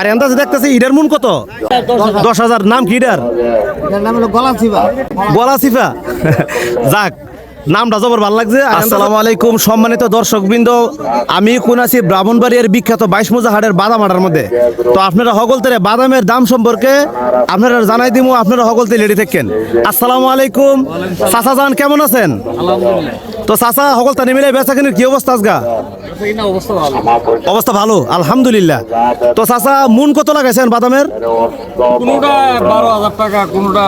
আর এন্দাজে দেখতেছি ইডার মন কত? দশ হাজার। নাম কি ইডার গলা সিফা। যাক নামটা জবর ভালো লাগছে। আসসালামু আলাইকুম সম্মানিত দর্শকবৃন্দ। আমি কোন আছি ব্রাহ্মণবাড়িয়ার বিখ্যাত বাইশ মোজা হাটের বাদাম হাটের মধ্যে। তো আপনারা হগলতে বাদামের দাম সম্পর্কে আপনারা জানাই দিব আপনারা হগলতে লেডি থাকেন। আসসালামু আলাইকুম। চাচা জান কেমন আছেন? তো চাচা তানি মিলাই বেচা কিন্তু কি অবস্থা আজগা? অবস্থা ভালো আলহামদুলিল্লাহ। তো চাচা মুন কত লাগাইছেন বাদামের? কোনোটা বারো হাজার টাকা কোনোটা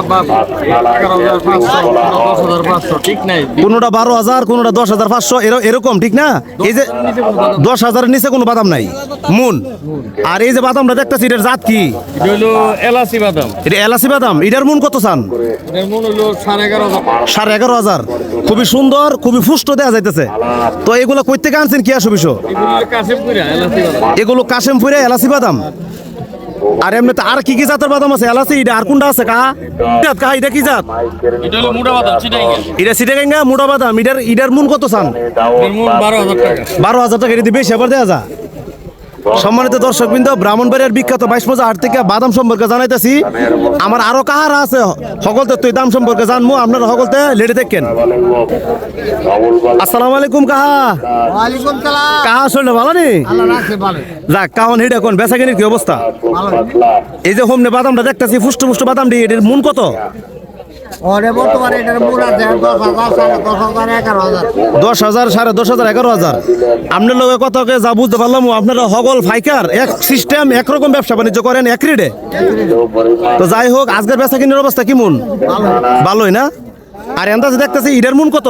ঠিক নাই। কোনোটা বারো হাজার কোনোটা দশ হাজার পাঁচশো এর- এরকম ঠিক না? এই যে দশ হাজারের নিচে কোনো বাদাম নাই। মুন। আর এই যে বাদামটা দেখতেছি এটার জাত কি? হইল এলাচি বাদাম। এটা এলাচি বাদাম। এটার মুন কত চান? মন সাড়ে এগারো হাজার। খুবই সুন্দর খুবই ফুষ্ট দেওয়া যাইতেছে। তো এগুলো কই থেকে আনছেন? কি আসো বিষয়? এগুলো কাশিমপুরা এলাচি বাদাম। আর এমনিতে আর কি কি জাতের বাদাম আছে? এলাচি এটা আর কোনটা আছে জাত কাহা এটা কি জাত? এটা হলো মুড়া বাদাম সিটাগাঙ্গা মোটা বাদাম। এটার এটার মুন কত চান? মন বারো হাজার টাকা। বারো হাজার টাকা এটি বেশি আবার দেওয়া যা সম্মানিত দর্শক বিন্দু ব্রাহ্মণবাড়িয়ার বিখ্যাত বাইশ মজা হাট থেকে বাদাম সম্পর্কে জানাইতেছি। আমার আরও কাহারা আছে? সকলতে তুই দাম সম্পর্কে জানব আপনারা সকলতে লেডি দেখেন। আসসালামু আলাইকুম কাহা? কাহা শরীর ভালো নি? যাক কাহন হিডা কোন বেচা কিনির কি অবস্থা? এই যে হোমনে বাদামটা দেখতেছি ফুষ্ট ফুষ্ট বাদাম দিয়ে এটির মূল কত? ওরে বর্তমানে এটার মূল আছে দশ হাজার সাড়ে দশ হাজার এগারো হাজার। দশ হাজার সাড়ে দশ হাজার এগারো হাজার। আপনার লগে কত কে যা বুঝতে পারলাম আপনারা হগল ফাইকার এক সিস্টেম একরকম ব্যবসা বাণিজ্য করেন এক তো যাই হোক আজকের বেচা কিনার অবস্থা কেমন? ভালোই না? আর এন্দাজে দেখতেছি ইডার মন কত?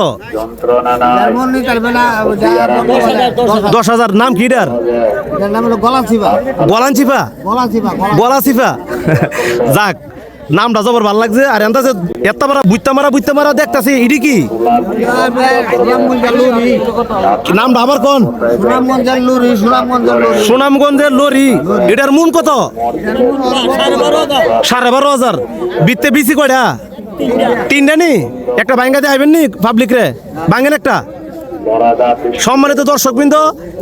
দশ হাজার। নাম কি ইডার? যাক নামটা জবর ভালো লাগছে। আর এন্দাজে এত্তা মারা, বুইত্তা মারা বুইত্তা মারা দেখতেছি, ইডি কি? নামটা আবার কোন? সুনামগঞ্জের লুরি। এটার মন কত? সাড়ে বারো হাজার। বিত্তে বিসি কয়টা? তিনটা নি? একটা বাইঙ্গাতে আইবেন নি পাবলিক রে? বাইঙ্গেন একটা? সম্মানিত দর্শক বৃন্দ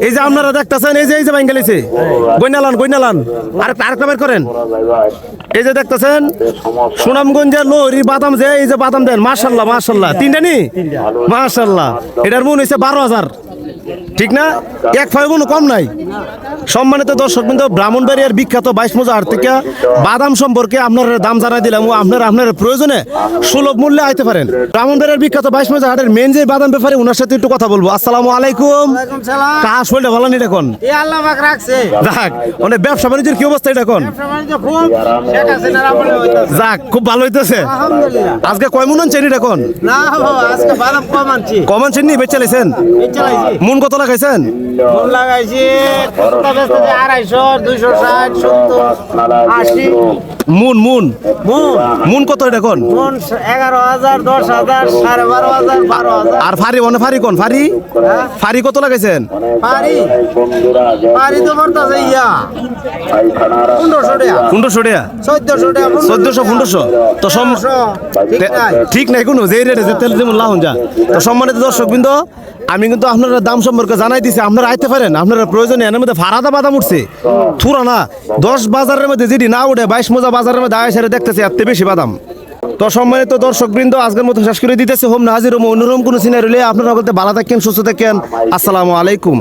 এই যে আপনারা দেখতেছেন, এই যে এই যে বাঙ্গালিছে গইনালান গইনালান আরেকটা আরেকটা বের করেন। এই যে দেখতেছেন, সুনামগঞ্জের লোহরি বাদাম যে, এই যে বাদাম দেন মার্শাল্লাহ মার্শাল্লাহ তিনটা নি? মার্শাল্লাহ এটার মন হয়েছে বারো হাজার। ঠিক না? এক ফাইভ কম নাই। সম্মানিত দর্শক বিন্দু ব্রাহ্মণবাড়িয়ার বিখ্যাত বাইশ মজা থেকে বাদাম সম্পর্কে আপনার দাম জানাই দিলাম ও আপনার আপনার প্রয়োজনে সুলভ মূল্যে আইতে পারেন। ব্রাহ্মণবাড়িয়ার বিখ্যাত বাইশ মজা হাটের মেন যে বাদাম ব্যাপারে ওনার সাথে একটু কথা বলব। আসসালামু আলাইকুম। কাহা শরীরটা ভালো নেই এখন যাক মানে ব্যবসা বাণিজ্যের কি অবস্থা এটা এখন। যাক খুব ভালো হইতেছে। আজকে কয় মন আনছেন এটা এখন না কমন চিনি বেচে লাইছেন? এই চালাইছি মন কত লাগাইছেন? মন লাগাইছি আড়াইশো দুইশো ষাট সত্তর আশি। Moon moon. মন। মুন কত এটা এখন মন এগারো হাজার দশ হাজার সাড়ে বারো হাজার বারো হাজার। আর ফারি মানে ফারি কোন? ফারি? হ্যাঁ? ফারি কত লাগাইছেন? পারি পারি তো পড়তেছে ইয়া। পনেরোশো টাকা। পনেরোশো টাকা? চোদ্দশো টাকা চোদ্দশো পনেরোশো? তো সম ঠিক নাই। কোনো যে রেটে যে তেল যেমন লাহন যা। তো সম্মানিত দর্শক বিন্দু আমি কিন্তু আপনারা দাম সম্পর্কে জানাই দিছি আপনারা আইতে পারেন। আপনারা প্রয়োজনে এর মধ্যে ফারাদা বাদাম উঠছে। থুরা না দশ বাজারের মধ্যে যেটি না উঠে বাইশ মজা বাজারের মধ্যে আয় সেরে দেখতেছি, এত বেশি বাদাম। তো সম্মানিত দর্শক বৃন্দ আজকের মতো শেষ করে দিতেছে। হোম না হাজির হোম অন্যরকম কোনো সিনারি আপনারা বলতে ভালো থাকেন, সুস্থ থাকেন। আসসালামু আলাইকুম।